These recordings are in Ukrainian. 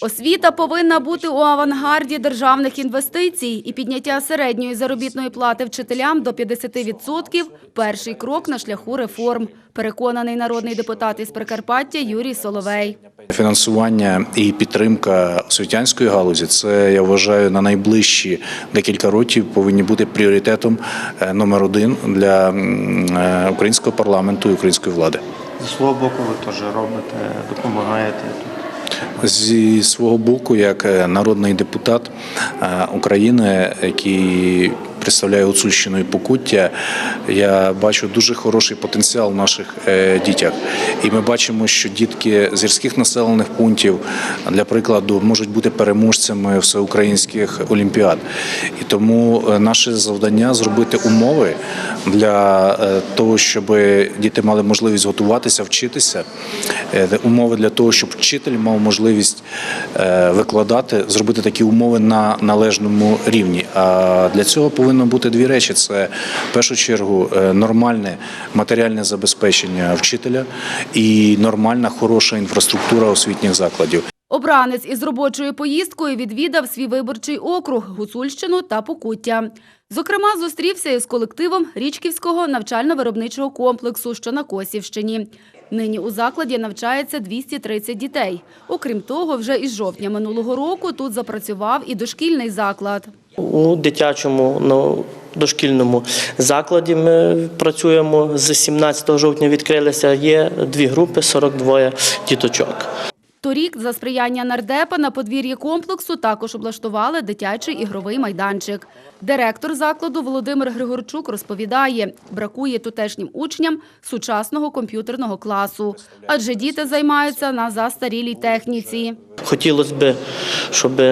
Освіта повинна бути у авангарді державних інвестицій і підняття середньої заробітної плати вчителям до 50% – перший крок на шляху реформ, переконаний народний депутат із Прикарпаття Юрій Соловей. Фінансування і підтримка освітянської галузі це я вважаю на найближчі декілька років повинні бути пріоритетом е, номер один для е, українського парламенту і української влади. Зі свого боку ви теж робите, допомагаєте тут. Зі свого боку, як е, народний депутат е, України, який представляє Гуцульщину і Покуття, я бачу дуже хороший потенціал в наших е, дітях. І ми бачимо, що дітки з гірських населених пунктів, для прикладу, можуть бути переможцями всеукраїнських олімпіад. І тому е, наше завдання зробити умови для е, того, щоб діти мали можливість готуватися, вчитися, е, умови для того, щоб вчитель мав можливість викладати, зробити такі умови на належному рівні. А для цього повинно бути дві речі: це в першу чергу нормальне матеріальне забезпечення вчителя і нормальна хороша інфраструктура освітніх закладів. Обранець із робочою поїздкою відвідав свій виборчий округ – Гуцульщину та Покуття. Зокрема, зустрівся із колективом Річківського навчально-виробничого комплексу, що на Косівщині. Нині у закладі навчається 230 дітей. Окрім того, вже із жовтня минулого року тут запрацював і дошкільний заклад. У дитячому ну, дошкільному закладі ми працюємо з 17 жовтня. Відкрилися. Є дві групи, 42 діточок. Торік за сприяння нардепа на подвір'ї комплексу також облаштували дитячий ігровий майданчик. Директор закладу Володимир Григорчук розповідає, бракує тутешнім учням сучасного комп'ютерного класу, адже діти займаються на застарілій техніці. Хотілося б, щоб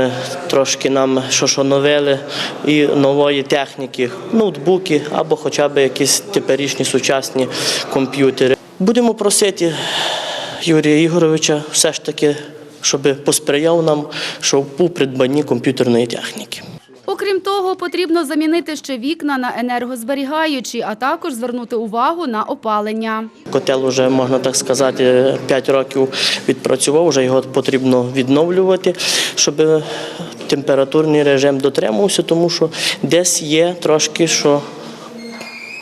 трошки нам щось оновили і нової техніки, ноутбуки або хоча б якісь теперішні сучасні комп'ютери. Будемо просити Юрія Ігоровича все ж таки, щоб посприяв нам, щоб у придбанні комп'ютерної техніки. Окрім того, потрібно замінити ще вікна на енергозберігаючі, а також звернути увагу на опалення. Котел вже, можна так сказати, 5 років відпрацював, вже його потрібно відновлювати, щоб температурний режим дотримувався, тому що десь є трошки, що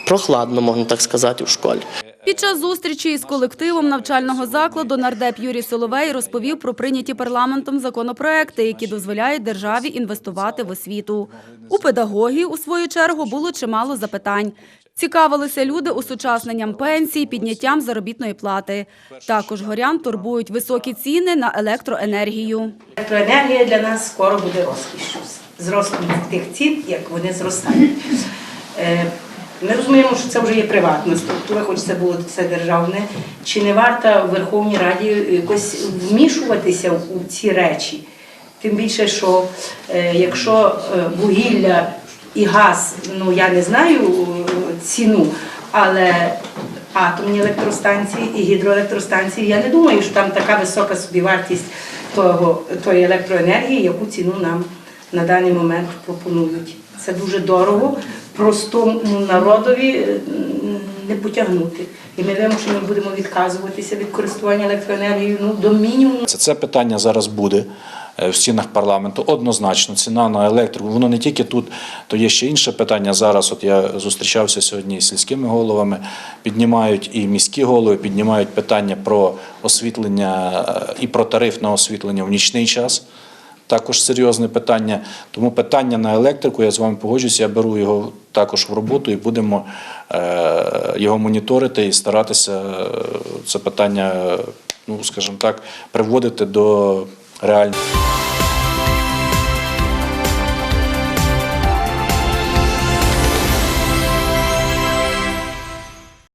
прохладно, можна так сказати, в школі. Під час зустрічі із колективом навчального закладу нардеп Юрій Соловей розповів про прийняті парламентом законопроекти, які дозволяють державі інвестувати в освіту. У педагогів, у свою чергу, було чимало запитань. Цікавилися люди усучасненням пенсій, підняттям заробітної плати. Також горян турбують високі ціни на електроенергію. Електроенергія для нас скоро буде розкішшю з ростом тих цін, як вони зростають. Ми розуміємо, що це вже є приватна структура, хоч це було все державне. Чи не варто в Верховній Раді якось вмішуватися у ці речі? Тим більше, що е, якщо е, вугілля і газ, ну я не знаю е, ціну, але атомні електростанції і гідроелектростанції, я не думаю, що там така висока собівартість того, тої електроенергії, яку ціну нам на даний момент пропонують. Це дуже дорого, простому народові е, не потягнути. І ми вимушені будемо відказуватися від користування електроенергією ну, до мінімуму. Це, це питання зараз буде е, в стінах парламенту. Однозначно, ціна на електрику. Воно не тільки тут, то є ще інше питання. Зараз от я зустрічався сьогодні з сільськими головами, піднімають і міські голови, піднімають питання про освітлення е, і про тариф на освітлення в нічний час. Також серйозне питання. Тому питання на електрику, я з вами погоджуюся, я беру його також в роботу і будемо е, його моніторити і старатися е, це питання, ну скажімо так, приводити до реальності.